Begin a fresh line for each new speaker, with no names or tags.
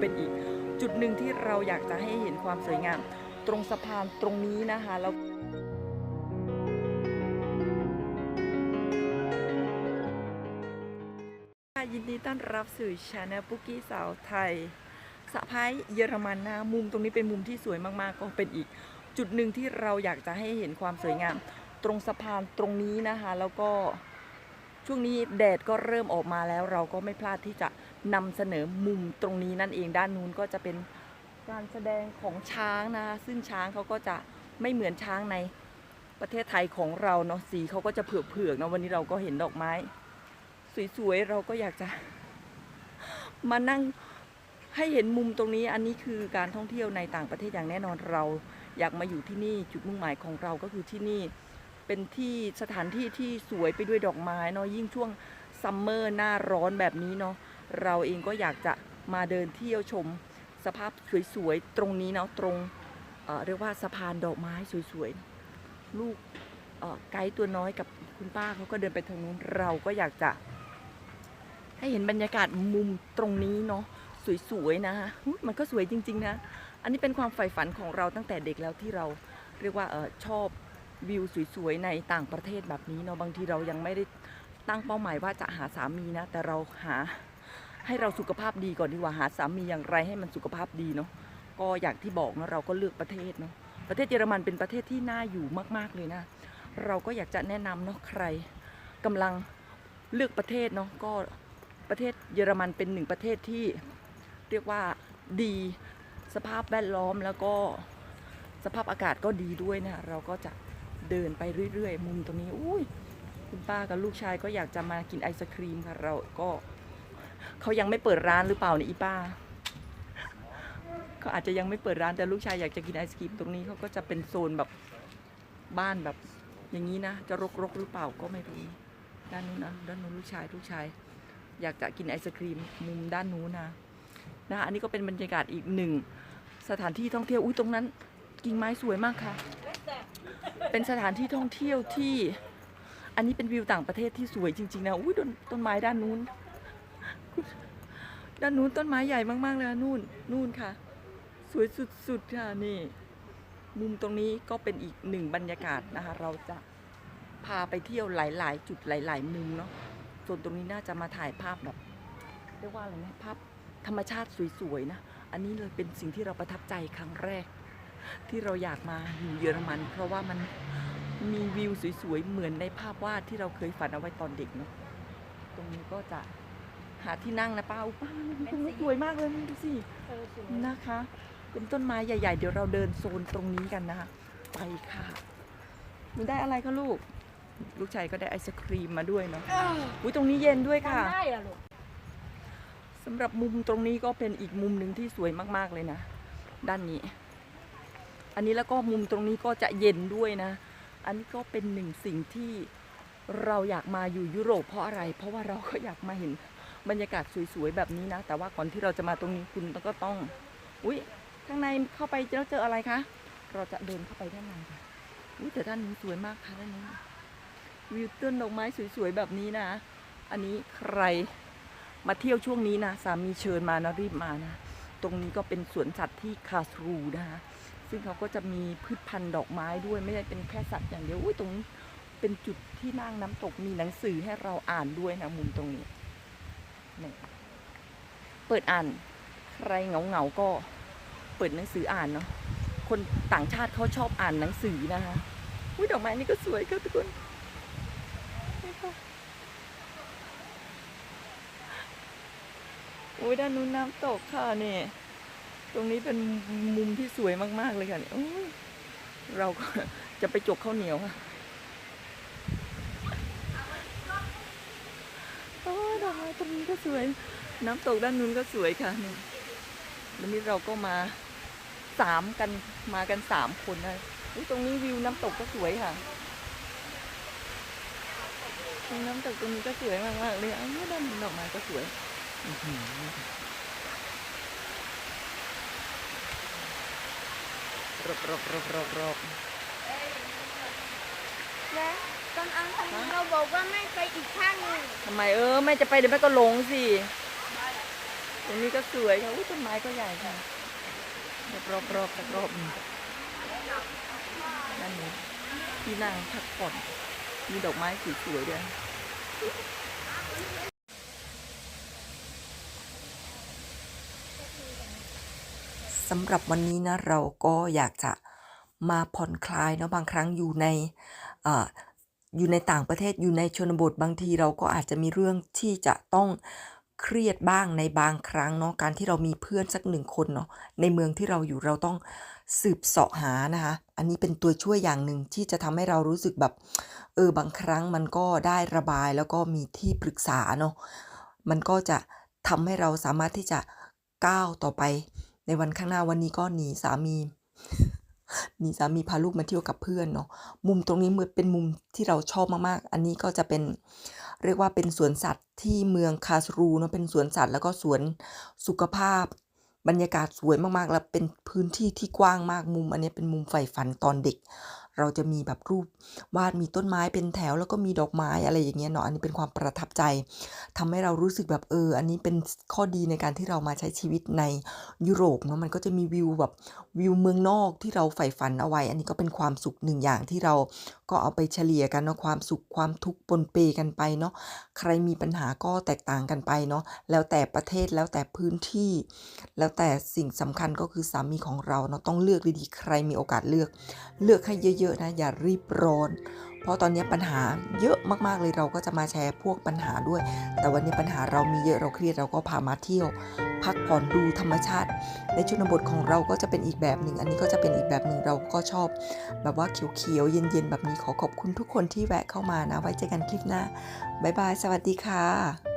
เป็นอีก จุดหนึ่งที่เราอยากจะให้เห็นความสวยงาม ตรงสะพานตรงนี้นะคะแล้วยินดีต้อนรับสู่ชาแนลปุกกี้สาวไทยสะพ้ายเยอรมันนะมุมตรงนี้เป็นมุมที่สวยมาก ๆ ก็เป็นอีก จุดหนึ่งที่เราอยากจะให้เห็นความสวยงาม ตรงสะพานตรงนี้นะคะ แล้วก็ช่วงนี้แดดก็เริ่มออกมาแล้ว เราก็ไม่พลาดที่จะ นำเสนอมุมตรงนี้นั่นเองด้านนู้นก็จะเป็นการแสดงของช้างนะคะซึ่งช้างเขาก็จะไม่เหมือนช้างในประเทศไทยของเราเนาะสีเขาก็จะเผือกๆเนาะวันนี้เราก็เห็นดอกไม้ สวยๆเราก็อยากจะ มานั่งให้เห็นมุมตรงนี้อันนี้คือการท่องเที่ยวในต่างประเทศอย่างแน่นอนเรา อยากมาอยู่ที่นี่จุดมุ่งหมายของเราก็คือที่นี่เป็นที่สถานที่ที่สวยไปด้วยดอกไม้เนาะยิ่งช่วงซัมเมอร์หน้าร้อนแบบนี้เนาะ เราเองก็อยากจะมาเดินเที่ยวชมสภาพสวยๆ ตรงนี้เนาะตรงเเรียกว่าสะพานดอกไม้สวยๆ ลูกไกด์ตัวน้อยกับคุณป้าเขาก็เดินไปทางนู้นเราก็อยากจะ ให้เห็นบรรยากาศมุมตรงนี้เนาะสวยๆนะคะมันก็สวยจริง ๆ นะ อันนี้เป็นความใฝ่ฝันของเราตั้งแต่เด็กแล้วที่เราเรียกว่าออชอบวิวสวยๆในต่างประเทศแบบนี้เนาะบางทีเรายังไม่ได้ตั้งเป้าหมายว่าจะหาสามีนะ แต่เราหา ให้เราสุขภาพดีก่อนดีกว่าหาสามีอย่างไรให้มันสุขภาพดีเนาะก็อย่างที่บอกเนาะเราก็เลือกประเทศเนาะประเทศเยอรมันเป็นประเทศที่น่าอยู่มาก ๆเลยนะ เราก็อยากจะแนะนำเนาะใครกำลังเลือกประเทศเนาะก็ประเทศเยอรมันเป็นหนึ่งประเทศที่เรียกว่าดีสภาพแวดล้อมแล้วก็สภาพอากาศก็ดีด้วยนะเราก็จะเดินไปเรื่อยๆ มุมตรงนี้อุ้ยคุณป้ากับลูกชายก็อยากจะมากินไอศครีมค่ะเราก็ เขายังไม่เปิดร้านหรือเปล่าเนี่ยอีป้าเขาอาจจะยังไม่เปิดร้านแต่ลูกชายอยากจะกินไอศครีมตรงนี้เขาก็จะเป็นโซนแบบบ้านแบบอย่างนี้นะจะรกๆหรือเปล่าก็ไม่รู้ด้านนู้นนะด้านนู้นลูกชายลูกชาย อยากจะกินไอศครีมมุมด้านนู้นนะนะคะอันนี้ก็เป็นบรรยากาศอีกหนึ่งสถานที่ท่องเที่ยวอุ้ยตรงนั้น กิ่งไม้สวยมากค่ะ เป็นสถานที่ท่องเที่ยวที่ อันนี้เป็นวิวต่างประเทศที่สวยจริงๆนะอุ้ยต้นต้นไม้ด้านนู้น ด้านนู้นต้นไม้ใหญ่มากๆเลยนู่นนู่นค่ะ สวยสุดๆค่ะนี่ มุมตรงนี้ก็เป็นอีกหนึ่งบรรยากาศนะคะ เราจะพาไปเที่ยวหลาย ๆ จุดหลาย ๆ มุมเนาะส่วนตรงนี้น่าจะมาถ่ายภาพแบบเรียกว่าอะไรนะภาพธรรมชาติสวยๆนะ อันนี้เลยเป็นสิ่งที่เราประทับใจครั้งแรก ที่เราอยากมาอยู่เยอรมัน เพราะว่ามันมีวิวสวยๆเหมือนในภาพวาดที่เราเคยฝันเอาไว้ตอนเด็กเนาะตรงนี้ก็จะ หาที่นั่งนะป้าอุยป้าตรงนี้สวยมากเลยดูสินะคะ เป็นต้นไม้ใหญ่ๆ เดี๋ยวเราเดินโซนตรงนี้กันนะคะ ไปค่ะหนูได้อะไรคะลูก ลูกชายก็ได้ไอศครีมมาด้วยเนาะอุ้ยตรงนี้เย็นด้วยค่ะ
ทำได้อะลูก
สำหรับมุมตรงนี้ก็เป็นอีกมุมหนึ่งที่สวยมากๆเลยนะ ด้านนี้ อันนี้แล้วก็มุมตรงนี้ก็จะเย็นด้วยนะ อันนี้ก็เป็นหนึ่งสิ่งที่เราอยากมาอยู่ยุโรปเพราะอะไร เพราะว่าเราก็อยากมาเห็น บรรยากาศสวยๆแบบนี้นะ แต่ว่าก่อนที่เราจะมาตรงนี้คุณก็ต้อง อุ้ยข้างในเข้าไปแล้วเจออะไรคะ เราจะเดินเข้าไปด้านในค่ะอุ้ยแต่ด้านนี้สวยมากค่ะด้านนี้ วิวต้นดอกไม้สวยๆแบบนี้นะ อันนี้ใครมาเที่ยวช่วงนี้นะสามีเชิญมานะรีบมานะ ตรงนี้ก็เป็นสวนสัตว์ที่คาสรูนะคะซึ่งเขาก็จะมีพืชพันธุ์ดอกไม้ด้วยไม่ได้เป็นแค่สัตว์อย่างเดียวอุ้ยตรงนี้เป็นจุดที่นั่งน้ำตกมีหนังสือให้เราอ่านด้วยนะมุมตรงนี้ นี่เปิดอ่านใครเหงาเหงาก็เปิดหนังสืออ่านเนาะคนต่างชาติเขาชอบอ่านหนังสือนะคะอุ้ยดอกไม้นี่ก็สวยค่ะทุกคนโอ้ยด้านนู้นน้ำตกค่ะนี่ตรงนี้เป็นมุมที่สวยมากๆเลยค่ะเนี่ยโอ้ยเราก็จะไปจกข้าวเหนียวค่ะ โอ้ยดอกไม้ตรงนี้ก็สวย น้ำตกด้านนู้นก็สวยค่ะนี่วันนี้เราก็มาสามกันมากันสามคนนะอุ๊ยตรงนี้วิวน้ำตกก็สวยค่ะน้ำตกตรงนี้ก็สวยมากๆเลยอ้าวด้านนู้นดอกไม้ก็สวยอื้อหือรอบรอบรอบรอบรอบ
และ ตอนอันทำเราบอกว่าไม่ไปอีกข้างหนึ่ง
ทำไมเออแม่จะไปเดี๋ยวแม่ก็หลงสิตรงนี้ก็สวยค่ะอุ๊ยต้นไม้ก็ใหญ่ค่ะรอบๆรอบๆสักรอบนึ่งนั่นนี่ที่นั่งพักผ่อนมีดอกไม้สวยด้วยสำหรับวันนี้นะเราก็อยากจะมาผ่อนคลายเนาะบางครั้งอยู่ในเอยู่ในต่างประเทศอยู่ในชนบทบางทีเราก็อาจจะมีเรื่องที่จะต้องเครียดบ้างในบางครั้งเนาะการที่เรามีเพื่อนสักหนึ่งคนเนาะในเมืองที่เราอยู่เราต้องสืบเสาะหานะคะอันนี้เป็นตัวช่วยอย่างหนึ่งที่จะทำให้เรารู้สึกแบบเออบางครั้งมันก็ได้ระบายแล้วก็มีที่ปรึกษาเนาะมันก็จะทำให้เราสามารถที่จะก้าวต่อไปในวันข้างหน้าวันนี้ก็หนีสามี หนีสามีพาลูกมาเที่ยวกับเพื่อนเนาะมุมตรงนี้มือเป็นมุมที่เราชอบมากๆ อันนี้ก็จะเป็นเรียกว่าเป็นสวนสัตว์ที่เมืองคาสรูเนาะเป็นสวนสัตว์แล้วก็สวนสุขภาพ บรรยากาศสวยมากๆ แล้วเป็นพื้นที่ที่กว้างมากมุม อันนี้เป็นมุมใฝ่ฝันตอนเด็ก เราจะมีแบบรูปวาดมีต้นไม้เป็นแถวแล้วก็มีดอกไม้อะไรอย่างเงี้ยเนาะอันนี้เป็นความประทับใจทำให้เรารู้สึกแบบเออ อันนี้เป็นข้อดีในการที่เรามาใช้ชีวิตในยุโรปเนาะมันก็จะมีวิวแบบวิวเมืองนอกที่เราใฝ่ฝันเอาไว้ อันนี้ก็เป็นความสุขหนึ่งอย่างที่เราก็เอาไปเฉลี่ยกันเนาะความสุขความทุกข์ปนเปกันไปเนาะใครมีปัญหาก็แตกต่างกันไปเนาะแล้วแต่ประเทศแล้วแต่พื้นที่ แล้วแต่สิ่งสำคัญก็คือสามีของเราเนาะต้องเลือกดีๆใครมีโอกาสเลือก เลือกให้เยอะเยอะๆนะอย่ารีบร้อน เพราะตอนนี้ปัญหาเยอะมากๆเลยเราก็จะมาแชร์พวกปัญหาด้วย แต่วันนี้ปัญหาเรามีเยอะเราเครียดเราก็พามาเที่ยว พักผ่อนดูธรรมชาติ ในชนบทของเราก็จะเป็นอีกแบบหนึ่ง อันนี้ก็จะเป็นอีกแบบหนึ่งเราก็ชอบ แบบว่าเขียวๆเย็นๆแบบนี้ขอขอบคุณทุกคนที่แวะเข้ามานะ ไว้เจอกันคลิปหน้าบ๊ายบายสวัสดีค่ะ